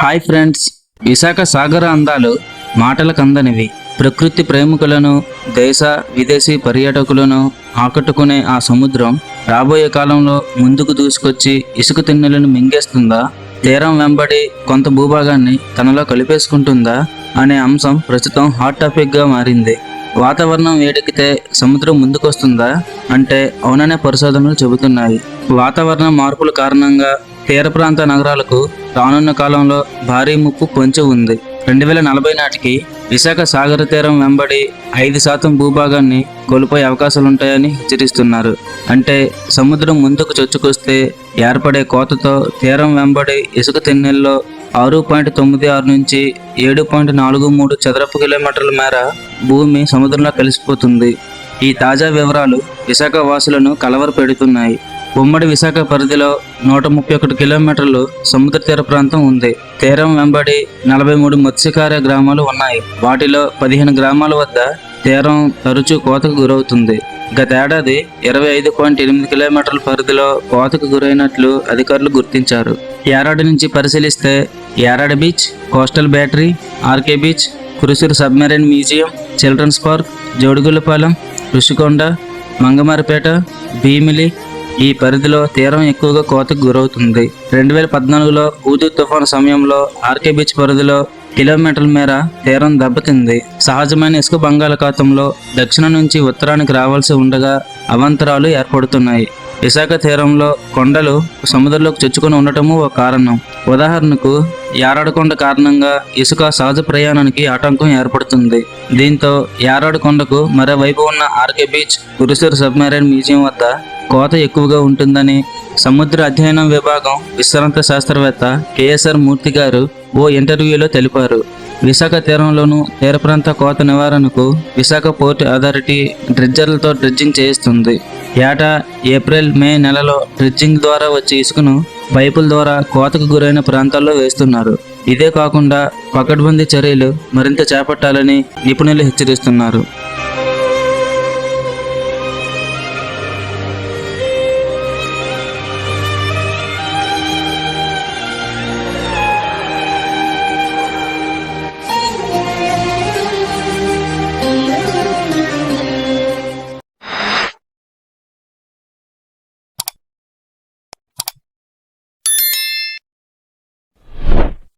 Hi friends Visakha సాగర అందాలు మాటలకందనివి. ప్రకృతి ప్రేమికులను దేశ విదేశీ పర్యాటకులను ఆకట్టుకునే ఆ సముద్రం రాబోయే కాలంలో ముందుకు దూసుకొచ్చి ఇసుక తిన్నెలను మింగేస్తుందా? తీరం వెంబడి కొంత భూభాగాన్ని తనలో కలిపేసుకుంటుందా? అనే అంశం ప్రస్తుతం హాట్ టాపిక్గా మారింది. వాతావరణం వేడెక్కితే సముద్రం ముందుకొస్తుందా? అంటే అవుననే పరిశోధనలు చెబుతున్నాయి. వాతావరణ మార్పుల కారణంగా తీర ప్రాంత నగరాలకు రానున్న కాలంలో భారీ ముప్పు పొంచి ఉంది. రెండు వేల నలభై నాటికి విశాఖ సాగర తీరం వెంబడి ఐదు శాతం భూభాగాన్ని కోల్పోయే అవకాశాలుంటాయని హెచ్చరిస్తున్నారు. అంటే సముద్రం ముందుకు చొచ్చుకొస్తే ఏర్పడే కోతతో తీరం వెంబడి ఇసుక తిన్నెల్లో ఆరు పాయింట్ తొమ్మిది ఆరు నుంచి ఏడు పాయింట్ నాలుగు మూడు చదరపు కిలోమీటర్ల మేర భూమి సముద్రంలో కలిసిపోతుంది. ఈ తాజా వివరాలు విశాఖ వాసులను కలవర పెడుతున్నాయి ఉమ్మడి విశాఖ పరిధిలో నూట ముప్పై ఒకటి కిలోమీటర్లు సముద్ర తీర ప్రాంతం ఉంది. తీరం వెంబడి నలభై మూడు మత్స్యకార గ్రామాలు ఉన్నాయి. వాటిలో పదిహేను గ్రామాల వద్ద తీరం తరచూ కోతకు గురవుతుంది. గతేడాది ఇరవై ఐదు పాయింట్ ఎనిమిది కిలోమీటర్ల పరిధిలో కోతకు గురైనట్లు అధికారులు గుర్తించారు. యారాడు నుంచి పరిశీలిస్తే Yarada beach coastal battery RK beach Kursura submarine museum children's park Jodugullapalem Rushikonda Mangamaripeta Bheemili ఈ పరిధిలో తీరం ఎక్కువగా కోతకు గురవుతుంది. రెండు వేల పద్నాలుగులో ఊదు తుఫాను సమయంలో ఆర్కే బీచ్ పరిధిలో కిలోమీటర్ల మేర తీరం దెబ్బతింది. సహజమైన ఇసుక బంగాళాఖాతంలో దక్షిణం నుంచి ఉత్తరానికి రావాల్సి ఉండగా అవంతరాలు ఏర్పడుతున్నాయి. విశాఖ తీరంలో కొండలు సముద్రంలోకి చొచ్చుకొని ఉండటము ఒక కారణం. ఉదాహరణకు యారాడకొండ కారణంగా ఇసుక సహజ ప్రయాణానికి ఆటంకం ఏర్పడుతుంది. దీంతో యారాడకొండకు మరోవైపు ఉన్న RK beach Kursura submarine museum వద్ద కోత ఎక్కువగా ఉంటుందని సముద్ర అధ్యయనం విభాగం విశ్రాంత శాస్త్రవేత్త కేఎస్ఆర్ మూర్తి గారు ఓ ఇంటర్వ్యూలో తెలిపారు. విశాఖ తీరంలోను తీర ప్రాంత కోత నివారణకు విశాఖ పోర్ట్ అథారిటీ డ్రెడ్జర్లతో డ్రెడ్జింగ్ చేయిస్తుంది. ఏటా ఏప్రిల్ మే నెలలో డ్రెడ్జింగ్ ద్వారా వచ్చే ఇసుకను పైపుల ద్వారా కోతకు గురైన ప్రాంతాల్లో వేస్తున్నారు. ఇదే కాకుండా పకడ్బందీ చర్యలు మరింత చేపట్టాలని నిపుణులు హెచ్చరిస్తున్నారు.